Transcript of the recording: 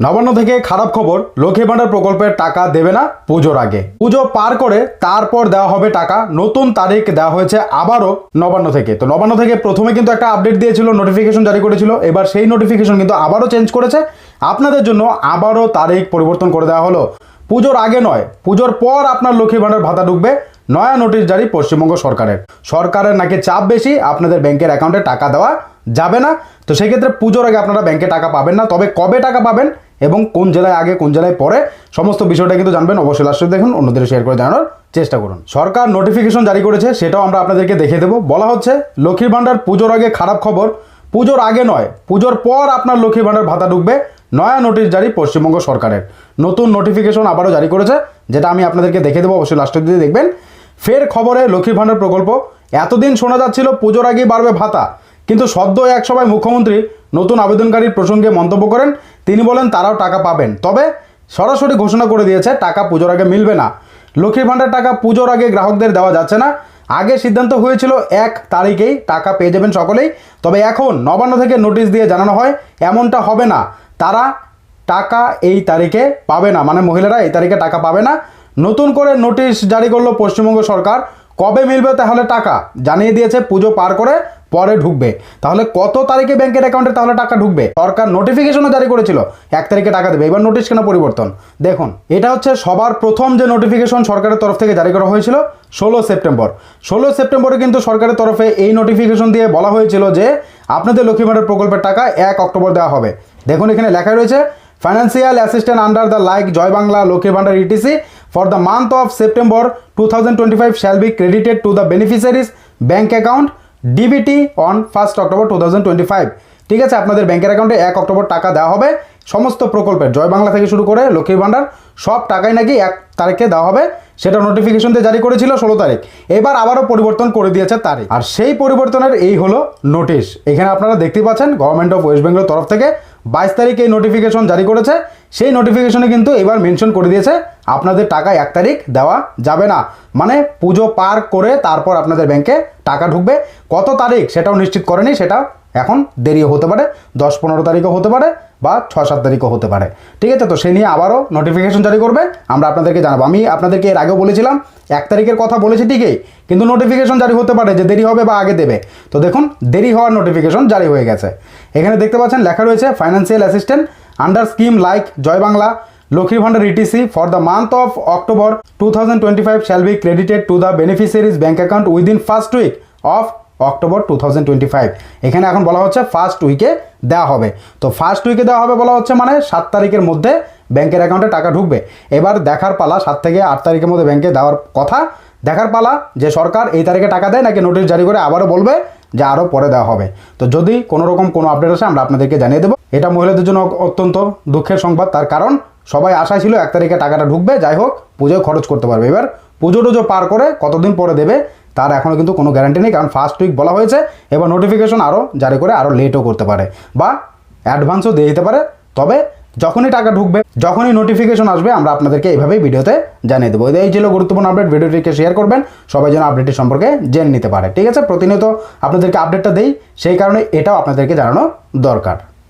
নবান্ন থেকে খারাপ খবর, লক্ষ্মী ভাণ্ডার প্রকল্পের টাকা দেবে না পুজোর আগে। পুজো পার করে তারপর দেওয়া হবে টাকা। নতুন তারিখ দেওয়া হয়েছে আবারও নবান্ন থেকে। তো নবান্ন থেকে প্রথমে কিন্তু একটা আপডেট দিয়েছিল নোটিফিকেশন জারি করেছিল। এবার সেই নোটিফিকেশন কিন্তু আবারও চেঞ্জ করেছে। আপনাদের জন্য আবারও তারিখ পরিবর্তন করে দেওয়া হলো। পুজোর আগে নয়, পুজোর পর আপনার লক্ষ্মী ভাণ্ডার ভাতা ঢুকবে নয়া নোটিশ জারি পশ্চিমবঙ্গ সরকারের। সরকারের নাকি চাপ বেশি, আপনাদের ব্যাংকের অ্যাকাউন্টে টাকা দেওয়া যাবে না। তো সেক্ষেত্রে পুজোর আগে আপনারা ব্যাংকে টাকা পাবেন না। তবে কবে টাকা পাবেন এবং কোন জেলায় আগে, কোন জেলায় পরে, সমস্ত বিষয়টা কিন্তু জানবেন। অবশ্যই লাস্টে দেখুন, অন্যদের শেয়ার করে জানানোর চেষ্টা করুন। সরকার নোটিফিকেশন জারি করেছে, সেটাও আমরা আপনাদেরকে দেখিয়ে দেবো। বলা হচ্ছে, লক্ষ্মীর ভাণ্ডার পুজোর আগে খারাপ খবর। পুজোর আগে নয়, পুজোর পর আপনার লক্ষ্মীর ভাণ্ডার ভাতা ঢুকবে। নয়া নোটিশ জারি পশ্চিমবঙ্গ সরকারের। নতুন নোটিফিকেশন আবারও জারি করেছে, যেটা আমি আপনাদেরকে দেখে দেবো, অবশ্যই লাস্টের দিকে দেখবেন। ফের খবরে লক্ষ্মীর ভাণ্ডার প্রকল্প। এতদিন শোনা যাচ্ছিল, পুজোর আগেই বাড়বে ভাতা। কিন্তু সদ্য এক সভায় মুখ্যমন্ত্রী নতুন আবেদনকারীর প্রসঙ্গে মন্তব্য করেন। তিনি বলেন, তারাও টাকা পাবেন। তবে সরাসরি ঘোষণা করে দিয়েছে, টাকা পুজোর আগে মিলবে না। লক্ষ্মীর ভাণ্ডার টাকা পুজোর আগে গ্রাহকদের দেওয়া যাচ্ছে না। আগে সিদ্ধান্ত হয়েছিল, এক তারিখেই টাকা পেয়ে যাবেন সকলেই। তবে এখন নবান্ন থেকে নোটিশ দিয়ে জানানো হয়, এমনটা হবে না। তারা টাকা এই তারিখে পাবে না। মানে মহিলারা এই তারিখে টাকা পাবে না। নতুন করে নোটিশ জারি করল পশ্চিমবঙ্গ সরকার। কবে মিলবে তাহলে টাকা? জানিয়ে দিয়েছে পুজো পার করে পরে ঢুকবে। তাহলে কত তারিখে ব্যাংকের অ্যাকাউন্টে তাহলে টাকা ঢুকবে? সরকার নোটিফিকেশনও জারি করেছিল। এক তারিখে টাকা দেবে। এবার নোটিশ কেন পরিবর্তন? দেখুন, এটা হচ্ছে সবার প্রথম যে নোটিফিকেশন সরকারের তরফ থেকে জারি করা হয়েছিল ষোলো সেপ্টেম্বর। ষোলো সেপ্টেম্বরে কিন্তু সরকারের তরফে এই নোটিফিকেশন দিয়ে বলা হয়েছিল যে আপনাদের লক্ষ্মী ভাণ্ডার প্রকল্পের টাকা এক অক্টোবর দেওয়া হবে। দেখুন, এখানে লেখা রয়েছে financial assistant under the like Joy Bangla Lakshmi Bhandar ETC for the month of September two thousand twenty five shall be credited to the beneficiaries bank account DBT on first October to ঠিক আছে, আপনাদের ব্যাংকের অ্যাকাউন্টে এক October টাকা দেওয়া হবে। সমস্ত প্রকল্পের জয় বাংলা থেকে শুরু করে লক্ষ্মীর ভাণ্ডার, সব টাকাই নাকি এক তারিখে দেওয়া হবে। সেটা নোটিফিকেশন দিয়ে জারি করেছিল ষোলো তারিখ। এবার আবারও পরিবর্তন করে দিয়েছে তারিখ। আর সেই পরিবর্তনের এই হলো নোটিশ এখানে আপনারা দেখতে পাচ্ছেন গভর্নমেন্ট অফ ওয়েস্ট বেঙ্গলের তরফ থেকে বাইশ তারিখ এই নোটিফিকেশন জারি করেছে। সেই নোটিফিকেশনে কিন্তু এবার মেনশন করে দিয়েছে, আপনাদের টাকা এক তারিখ দেওয়া যাবে না। মানে পুজো পার করে তারপর আপনাদের ব্যাংকে টাকা ঢুকবে। কত তারিখ সেটাও নিশ্চিত করেনি, সেটা এখন দেরিও হতে পারে, দশ পনেরো তারিখও হতে পারে বা ছ সাত তারিখও হতে পারে। ঠিক আছে, তো সে নিয়ে আবারও নোটিফিকেশন জারি করবে, আমরা আপনাদেরকে জানাব। আমি আপনাদেরকে এর আগেও বলেছিলাম, এক তারিখের কথা বলেছি ঠিকই, কিন্তু নোটিফিকেশন জারি হতে পারে যে দেরি হবে বা আগে দেবে। তো দেখুন, দেরি হওয়ার নোটিফিকেশন জারি হয়ে গেছে। এখানে দেখতে পাচ্ছেন, লেখা রয়েছে financial assistant under scheme like Joy Bangla Lakshmi Bhandar ETC for the month of October two thousand twenty five shall be credited to the beneficiaries bank account within first week of October to এখানে এখন বলা হচ্ছে first উইকে দেওয়া হবে। তো first উইকে দেওয়া হবে বলা হচ্ছে মানে সাত তারিখের মধ্যে ব্যাংকের অ্যাকাউন্টে টাকা ঢুকবে। এবার দেখার পালা সাত থেকে আট তারিখের মধ্যে ব্যাংকে দেওয়ার কথা। দেখার পালা যে সরকার এই তারিখে টাকা দেয় নাকি নোটিশ জারি করে আবারও বলবে যে আরও পরে দেওয়া হবে। তো যদি কোনো রকম কোনো আপডেট আসে, আমরা আপনাদেরকে জানিয়ে দেবো। এটা মহিলাদের জন্য অত্যন্ত দুঃখের সংবাদ। তার কারণ সবাই আশা ছিল এক তারিখে টাকাটা ঢুকবে। যাই হোক, পুজোয় খরচ করতে পারবে। এবার পুজো টুজো পার করে কতদিন পরে দেবে তার এখনও কিন্তু কোনো গ্যারান্টি নেই, কারণ ফার্স্ট উইক বলা হয়েছে, এবার নোটিফিকেশন আরও জারি করে আরও লেটও করতে পারে বা অ্যাডভান্সও দিয়ে দিতে পারে। তবে যখনই টাকা ঢুকবে, যখনই নোটিফিকেশন আসবে, আমরা আপনাদেরকে এইভাবেই ভিডিওতে জানিয়ে দেবো। এই ছিল গুরুত্বপূর্ণ আপডেট ভিডিওটিকে শেয়ার করবেন, সবাই যেন আপডেটটি সম্পর্কে জেনে নিতে পারে। ঠিক আছে, প্রতিনিয়ত আপনাদেরকে আপডেটটা দেই, সেই কারণে এটাও আপনাদেরকে জানানো দরকার।